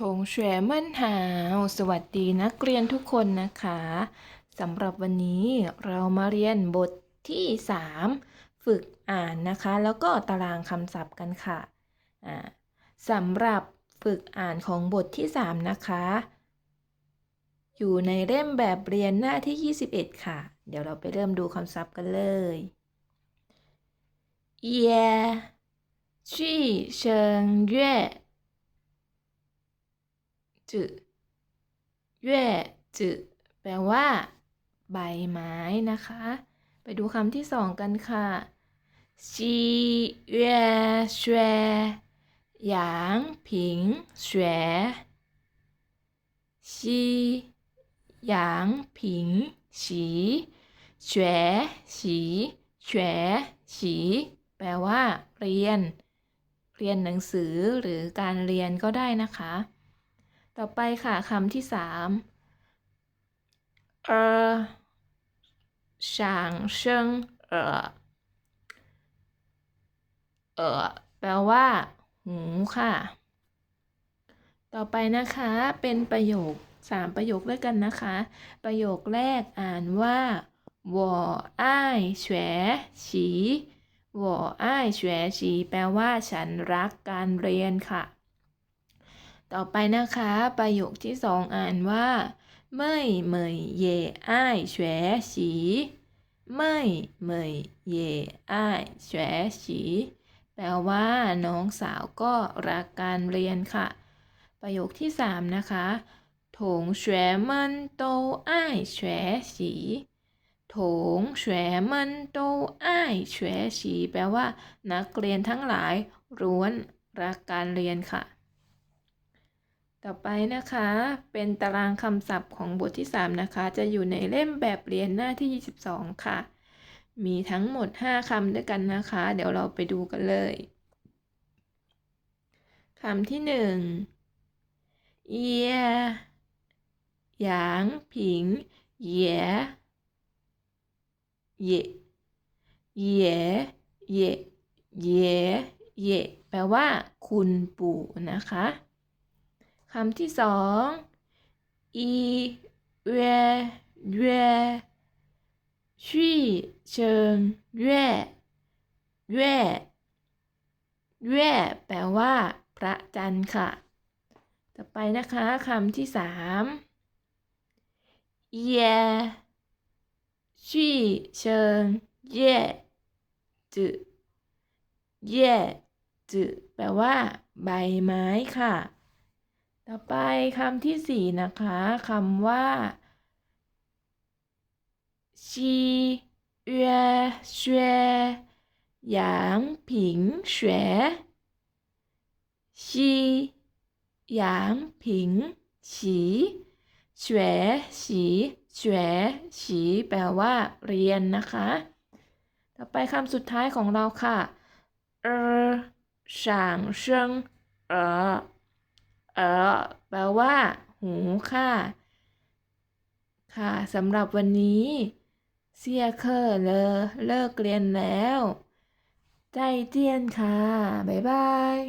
ถงเฉเมั่นหาว สวัสดีนักเรียนทุกคนนะคะสำหรับวันนี้เรามาเรียนบทที่ 3 ฝึกอ่านนะคะ แล้วก็ตารางคำศัพท์กันค่ะสำหรับฝึกอ่านของบทที่ 3 นะคะ อยู่ในเล่มแบบเรียนหน้าที่ 21 ค่ะ เดี๋ยวเราไปเริ่มดูคำศัพท์กันเลยเย่ชี่เชิงเย่ จืเย่จืแปลว่า ใบไม้นะคะ ไปดูคำที่สองกันค่ะซีเย่เฉวหยางผิงเฉวยซีหยางผิงฉีเฉวยฉีเฉวยฉีแปลว่า เรียน เรียนหนังสือหรือการเรียนก็ได้นะคะ ต่อไปค่ะคำที่สามเออ想生เออเออแปลว่า หูค่ะ ต่อไปนะคะ เป็นประโยคสามประโยคด้วยกันนะคะ ประโยคแรกอ่านว่า我爱学习我爱学习แปลว่า ฉันรักการเรียนค่ะ ต่อไปนะคะ ประโยคที่สองอ่านว่า ไม่เหมยเยอ้ายแฉฉีไม่เหมยเยอ้ายแฉฉีแปลว่าน้องสาวก็รักการเรียนค่ะ ประโยคที่สามนะคะถงแฉมันโตอ้ายแฉฉีถงแฉมันโตอ้ายแฉฉีแปลว่า นักเรียนทั้งหลายร้วนรักการเรียนค่ะ ต่อไปนะคะ เป็นตารางคำศัพท์ของบทที่ 3 นะคะ จะอยู่ในเล่มแบบเรียนหน้าที่ 22 ค่ะ มีทั้งหมด 5คำด้วยกันนะคะ เดี๋ยวเราไปดูกันเลยคำที่1เย่หยางผิงเย่เย่เย่เย่เย่เย่แปลว่า คุณปู่นะคะ คำที่สองอีเว่เว่ชี่เชิงเว่เว่เว่แปลว่า พระจันทร์ค่ะ ต่อไปนะคะคำที่สามเย่ชี่เชิงเย่จืเย่จืแปลว่า ใบไม้ค่ะ ต่อไปคำที่สี่นะคะคำว่าชีเย่เฉวยหยางผิงเฉวชีหยางผิงฉีเฉวฉีเฉวฉีแปลว่าเรียนนะคะ ต่อไปคำสุดท้ายของเราค่ะเออฉางเชิงเออ เออแปลว่า หูค่ะ ค่ะสำหรับวันนี้เซียเคอร์เลเลิกเรียนแล้ว ใจเจียนค่ะ บ๊ายบาย